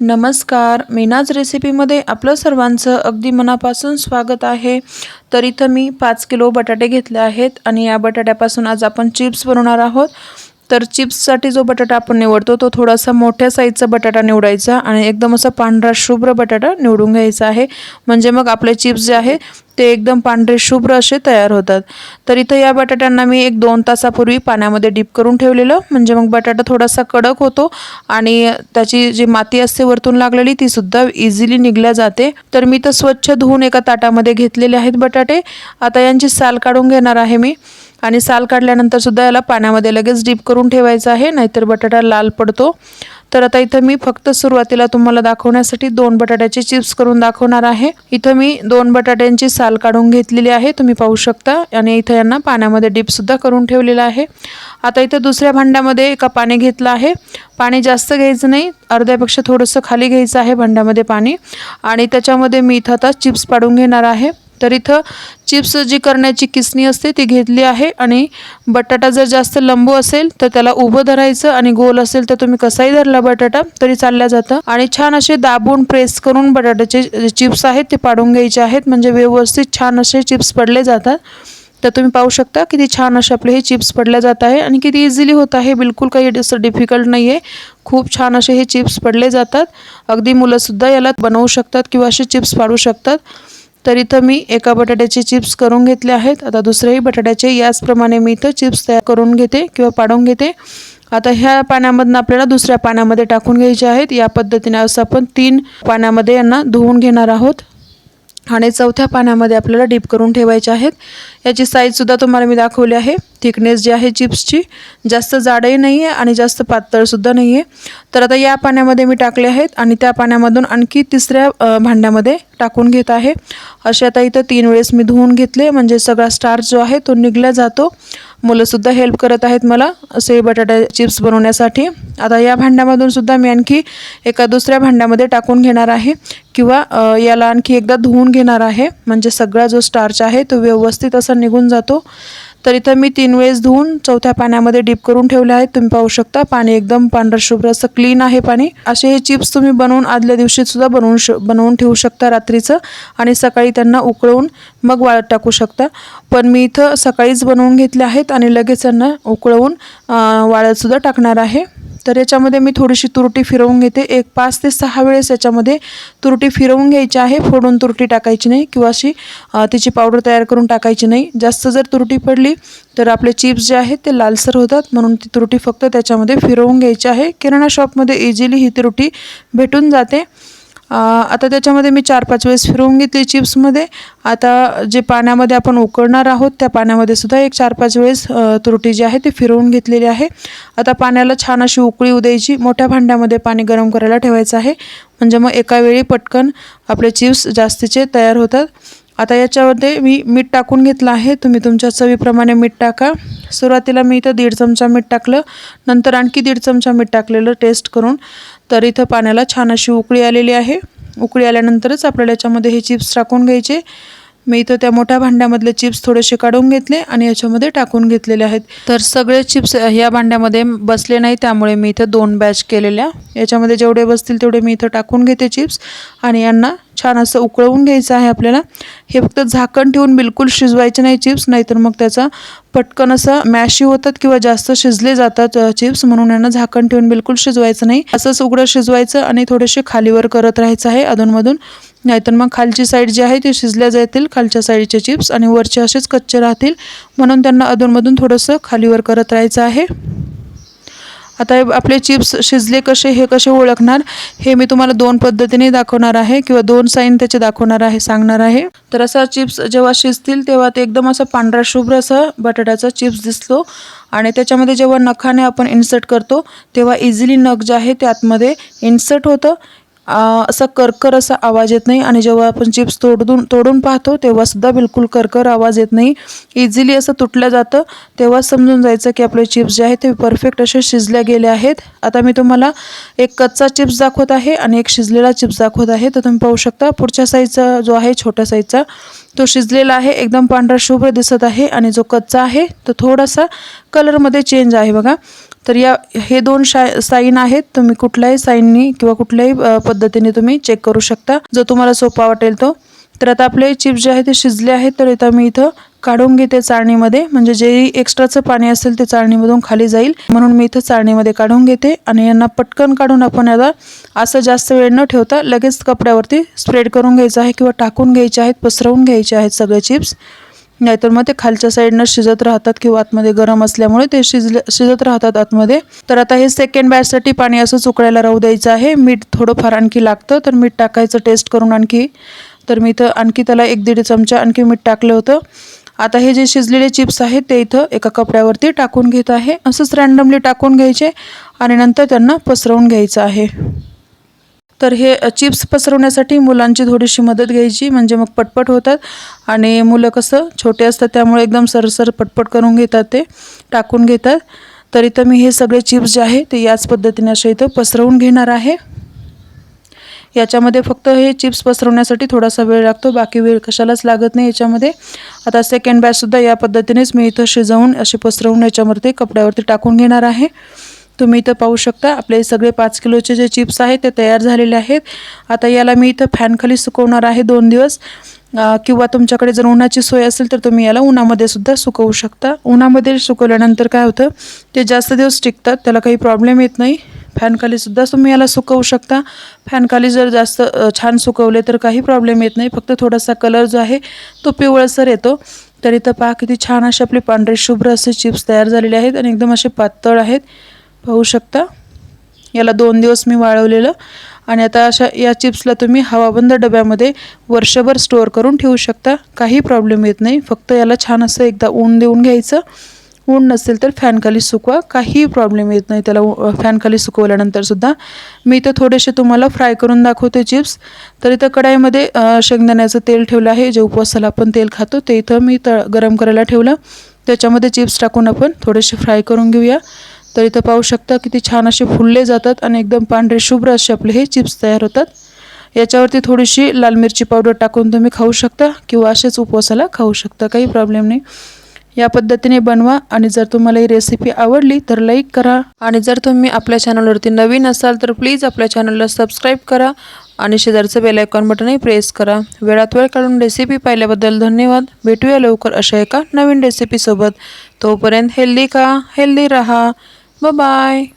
नमस्कार. मीनाज रेसिपीमध्ये आपलं सर्वांचं अगदी मनापासून स्वागत आहे. तर इथं मी पाच किलो बटाटे घेतले आहेत आणि या बटाट्यापासून आज आपण चिप्स बनवणार आहोत. तर चिप्ससाठी जो बटाटा आपण निवडतो तो थोडासा मोठ्या साईजचा बटाटा निवडायचा आणि एकदम असा पांढरा शुभ्र बटाटा निवडून घ्यायचा आहे. म्हणजे मग आपले चिप्स जे आहे ते एकदम पांढरे शुभ्र असे तयार होतात. तर इथं या बटाट्यांना मी एक दोन तासापूर्वी पाण्यामध्ये डीप करून ठेवलेलं. म्हणजे मग बटाटा थोडासा कडक होतो आणि त्याची जी माती असते वरतून लागलेली ती सुद्धा इझिली निघल्या जाते. तर मी तर स्वच्छ धुवून एका ताटामध्ये घेतलेले आहेत बटाटे. आता यांची साल काढून घेणार आहे मी. आणि साल काढल्यानंतर सुद्धा याला पाण्यामध्ये लगेच डीप करून ठेवायचं आहे नाहीतर बटाटा लाल पडतो. तर आता इथं मी फक्त सुरुवातीला तुम्हाला दाखवण्यासाठी दोन बटाट्याचे चिप्स करून दाखवणार आहे. इथं मी दोन बटाट्यांची साल काढून घेतलेली आहे तुम्ही पाहू शकता. आणि इथं यांना पाण्यामध्ये डीपसुद्धा करून ठेवलेलं आहे. आता इथं दुसऱ्या भांड्यामध्ये एका पाणी घेतलं आहे. पाणी जास्त घ्यायचं नाही अर्ध्यापेक्षा थोडंसं खाली घ्यायचं आहे भांड्यामध्ये पाणी. आणि त्याच्यामध्ये मी इथं आता चिप्स पाडून घेणार आहे. तर इथं चिप्स जी करण्याची किसणी असते ती घेतली आहे आणि बटाटा जर जास्त लंबू असेल तर त्याला उभं धरायचं आणि गोल असेल तर तुम्ही कसाही धरला बटाटा तरी चालल्या जातं. आणि छान असे दाबून प्रेस करून बटाट्याचे चिप्स आहेत ते पाडून घ्यायचे आहेत म्हणजे व्यवस्थित छान असे चिप्स पडले जातात. तर तुम्ही पाहू शकता किती छान असे आपले हे चिप्स पडले जात आहे आणि किती इझिली होत आहे बिलकुल काही असं डिफिकल्ट नाही आहे खूप छान असे हे चिप्स पडले जातात. अगदी मुलंसुद्धा याला बनवू शकतात किंवा असे चिप्स पाडू शकतात. तर इथं मी एका बटाट्याचे चिप्स करून घेतले आहेत. आता दुसरेही बटाट्याचे याचप्रमाणे मी इथं चिप्स तयार करून घेते किंवा पाडून घेते. आता ह्या पाण्यामधनं आपल्याला दुसऱ्या पाण्यामध्ये टाकून घ्यायचे आहेत. या पद्धतीने असं आपण तीन पाण्यामध्ये यांना धुवून घेणार आहोत. आणि चौथ्या पाण्यामध्ये आपल्याला डीप करून ठेवायचे आहेत. याची साईजसुद्धा तुम्हाला मी दाखवली आहे. थिकनेस जी आहे चिप्सची जास्त जाडही नाही आहे आणि जास्त पातळसुद्धा नाही आहे तर आता या पाण्यामध्ये मी टाकले आहेत आणि त्या पाण्यामधून आणखी तिसऱ्या भांड्यामध्ये टाकून घेत आहे. असे आता इथं तीन वेळेस मी धुवून घेतले. म्हणजे सगळा स्टार्च जो आहे तो निघला जातो. मुलंसुद्धा हेल्प करत आहेत मला. असे बटाटा चिप्स बनवण्यासाठी. आता या भांड्यामधून सुद्धा मी आणखी एका दुसऱ्या भांड्यामध्ये टाकून घेणार आहे. किंवा याला आणखी एकदा धुवून घेणार आहे. म्हणजे सगळा जो स्टार्च आहे तो व्यवस्थित असा निघून जातो. तर इथं मी तीन वेळेस धुवून चौथ्या पाण्यामध्ये डीप करून ठेवले आहेत. तुम्ही पाहू शकता पाणी एकदम पांढरं शुभ्र असं क्लीन आहे पाणी. असे हे चिप्स तुम्ही बनवून आदल्या दिवशी सुद्धा बनवून श बनवून ठेवू शकता रात्रीचं आणि सकाळी त्यांना उकळवून मग वाळत टाकू शकता. पण मी इथं सकाळीच बनवून घेतले आहेत आणि लगेच त्यांना उकळवून वाळतसुद्धा टाकणार आहे. तर याच्यामध्ये मी थोडीशी तुरटी फिरवून घेते. एक पाच ते सहा वेळेस याच्यामध्ये तुरटी फिरवून घ्यायची आहे. फोडून तुरटी टाकायची नाही किंवा अशी तिची पावडर तयार करून टाकायची नाही. जास्त जर तुरटी पडली तर आपले चिप्स जे आहेत ते लालसर होतात. म्हणून ती तुरटी फक्त त्याच्यामध्ये फिरवून घ्यायची आहे. किराणा शॉपमध्ये इझिली ही तुरटी भेटून जाते. आता त्याच्यामध्ये मी चार पाच वेळेस फिरवून घेतली चिप्समध्ये. आता जे पाण्यामध्ये आपण उकळणार आहोत त्या पाण्यामध्ये सुद्धा एक चार पाच वेळेस तुरटी जी आहे ती फिरवून घेतलेली आहे. आता पाण्याला छान अशी उकळी उद्यायची मोठ्या भांड्यामध्ये पाणी गरम करायला ठेवायचं आहे. म्हणजे मग एका वेळी पटकन आपले चिप्स जास्तीचे तयार होतात. आता याच्यामध्ये मी मीठ टाकून घेतलं आहे. तुम्ही तुमच्या चवीप्रमाणे मीठ टाका. सुरुवातीला मी इथं दीड चमचा मीठ टाकलं. नंतर आणखी दीड चमचा मीठ टाकलेलं टेस्ट करून. तर इथं पाण्याला छान अशी उकळी आलेली आहे. उकळी आल्यानंतरच आपल्याला याच्यामध्ये हे चिप्स टाकून घ्यायचे. मी इथं त्या मोठ्या भांड्यामधले चिप्स थोडेसे काढून घेतले आणि याच्यामध्ये टाकून घेतलेले आहेत. तर सगळे चिप्स या भांड्यामध्ये बसले नाही त्यामुळे मी इथं दोन बॅच केलेल्या. याच्यामध्ये जेवढे बसतील तेवढे मी इथं टाकून घेते चिप्स आणि यांना छान असं उकळवून घ्यायचं आहे आपल्याला. हे फक्त झाकण ठेवून बिलकुल शिजवायचे नाही चिप्स नाहीतर मग त्याचा पटकन असं मॅशी होतात किंवा जास्त शिजले जातात चिप्स म्हणून यांना झाकण ठेवून बिलकुल शिजवायचं नाही. असंच उघडं शिजवायचं आणि थोडेसे खालीवर करत राहायचं आहे अधूनमधून. नाहीतर मग खालची साईड जी आहे ती शिजल्या जातील खालच्या साईडचे चिप्स आणि वरचे असेच कच्चे राहतील. म्हणून त्यांना अधूनमधून थोडंसं खालीवर करत राहायचं आहे. आता आपले चिप्स शिजले कसे हे कसे ओळखणार हे मी तुम्हाला दोन पद्धतीने दाखवणार आहे किंवा दोन साईन त्याचे दाखवणार आहे सांगणार आहे. तर असा चिप्स जेव्हा शिजतील तेव्हा ते एकदम असं पांढरा शुभ्र असं बटाट्याचा चिप्स दिसतो. आणि त्याच्यामध्ये जेव्हा नखाने आपण इन्सर्ट करतो तेव्हा इझिली नख जे आहे ते आतमध्ये इन्सर्ट होतं. असा करकर असा आवाज येत नाही आणि जेव्हा आपण चिप्स तोडून तोडून पाहतो तेव्हासुद्धा बिलकुल करकर आवाज येत नाही. इझिली असं तुटलं जातं. तेव्हा समजून जायचं की आपले चिप्स जे आहेत ते परफेक्ट असे शिजल्या गेले आहेत. आता मी तुम्हाला एक कच्चा चिप्स दाखवत आहे आणि एक शिजलेला चिप्स दाखवत आहे. तर तुम्ही पाहू शकता पुढच्या साईजचा जो आहे छोट्या साईजचा तो शिजलेला आहे. एकदम पांढरा शुभ्र दिसत आहे आणि जो कच्चा आहे तो थोडासा कलरमध्ये चेंज आहे बघा. तर या हे दोन शा साईन आहेत. तुम्ही कुठल्याही साईननी किंवा कुठल्याही पद्धतीने तुम्ही चेक करू शकता. जो तुम्हाला सोपा वाटेल तो. तर आता आपले चिप्स जे आहे ते शिजले आहेत. तर इथं मी इथं काढून घेते चाळणीमध्ये. म्हणजे जे एक्स्ट्राचं पाणी असेल ते चाळणीमधून खाली जाईल. म्हणून मी इथं चाळणीमध्ये काढून घेते. आणि यांना पटकन काढून आपण याला असं जास्त वेळ न ठेवता लगेच कपड्यावरती स्प्रेड करून घ्यायचं आहे किंवा टाकून घ्यायचे आहेत पसरवून घ्यायचे आहेत सगळे चिप्स नाहीतर मग ते खालच्या साईडनं शिजत राहतात किंवा आतमध्ये गरम असल्यामुळे ते शिजले शिजत राहतात आतमध्ये. तर आता हे सेकंड बॅचसाठी पाणी असंच उकळायला राहू द्यायचं आहे. मीठ थोडंफार आणखी लागतं तर मीठ टाकायचं टेस्ट करून आणखी. तर मी इथं आणखी त्याला एक दीड चमचा आणखी मीठ टाकलं होतं. आता हे जे शिजलेले चिप्स आहेत ते इथं एका कपड्यावरती टाकून घेत आहे. असंच रँडमली टाकून घ्यायचे आणि नंतर त्यांना पसरवून घ्यायचं आहे. तर हे चिप्स पसरवण्यासाठी मुलांची थोडीशी मदत घ्यायची म्हणजे मग पटपट होतात. आणि मुलं कसं छोटे असतात त्यामुळे एकदम सरसर पटपट करून घेतात ते टाकून घेतात. तर इथं मी हे सगळे चिप्स जे आहे ते याच पद्धतीने असे इथं पसरवून घेणार आहे. याच्यामध्ये फक्त हे चिप्स पसरवण्यासाठी थोडासा वेळ लागतो बाकी वेळ कशालाच लागत नाही याच्यामध्ये. आता सेकंड बॅचसुद्धा या पद्धतीनेच मी इथं शिजवून असे पसरवून याच्यावरती कपड्यावरती टाकून घेणार आहे. तुम्ही इथं पाहू शकता. आपले सगळे पाच किलोचे जे चिप्स आहेत ते तयार झालेले आहेत. आता याला मी इथं फॅनखाली सुकवणार आहे दोन दिवस. किंवा तुमच्याकडे जर उन्हाची सोय असेल तर तुम्ही याला उन्हामध्ये सुद्धा सुकवू शकता. उन्हामध्ये सुकवल्यानंतर काय होतं ते जास्त दिवस टिकतात त्याला काही प्रॉब्लेम येत नाही. फॅनखाली सुद्धा तुम्ही याला सुकवू शकता. फॅनखाली जर जास्त छान सुकवले तर काही प्रॉब्लेम येत नाही. फक्त थोडासा कलर जो आहे तो पिवळसर येतो. तर इथं पहा किती छान असे आपले पांढरे शुभ्र असे चिप्स तयार झालेले आहेत आणि एकदम असे पातळ आहेत. पाहू शकता. याला दोन दिवस मी वाळवलेलं आणि आता अशा या चिप्सला तुम्ही हवाबंद डब्यामध्ये वर्षभर स्टोअर करून ठेवू शकता. काही प्रॉब्लेम येत नाही. फक्त याला छान असं एकदा ऊन देऊन घ्यायचं. ऊन नसेल तर फॅनखाली सुकवा. काही प्रॉब्लेम येत नाही त्याला उ- फॅनखाली सुकवल्यानंतर सुद्धा. मी इथं थोडेसे तुम्हाला फ्राय करून दाखवते चिप्स. तर इथं कढाईमध्ये शेंगदाण्याचं तेल ठेवलं आहे. जे उपवासाला आपण तेल खातो ते इथं मी त गरम करायला ठेवलं. त्याच्यामध्ये चिप्स टाकून आपण थोडेसे फ्राय करून घेऊया. तर इथं पाहू शकता किती छान असे फुलले जातात आणि एकदम पांढरे शुभ्र असे आपले हे चिप्स तयार होतात. याच्यावरती थोडीशी लाल मिरची पावडर टाकून तुम्ही खाऊ शकता किंवा असेच उपवासाला खाऊ शकता काही प्रॉब्लेम नाही. या पद्धतीने बनवा आणि जर तुम्हाला ही रेसिपी आवडली तर लाईक करा. आणि जर तुम्ही आपल्या चॅनलवरती नवीन असाल तर प्लीज आपल्या चॅनलला सबस्क्राईब करा आणि शेजारचं बेलायकॉन बटनही प्रेस करा. वेळात वेळ काढून रेसिपी पाहिल्याबद्दल धन्यवाद. भेटूया लवकर अशा एका नवीन रेसिपीसोबत तोपर्यंत हेल्दी खा हेल्दी राहा. Bye-bye.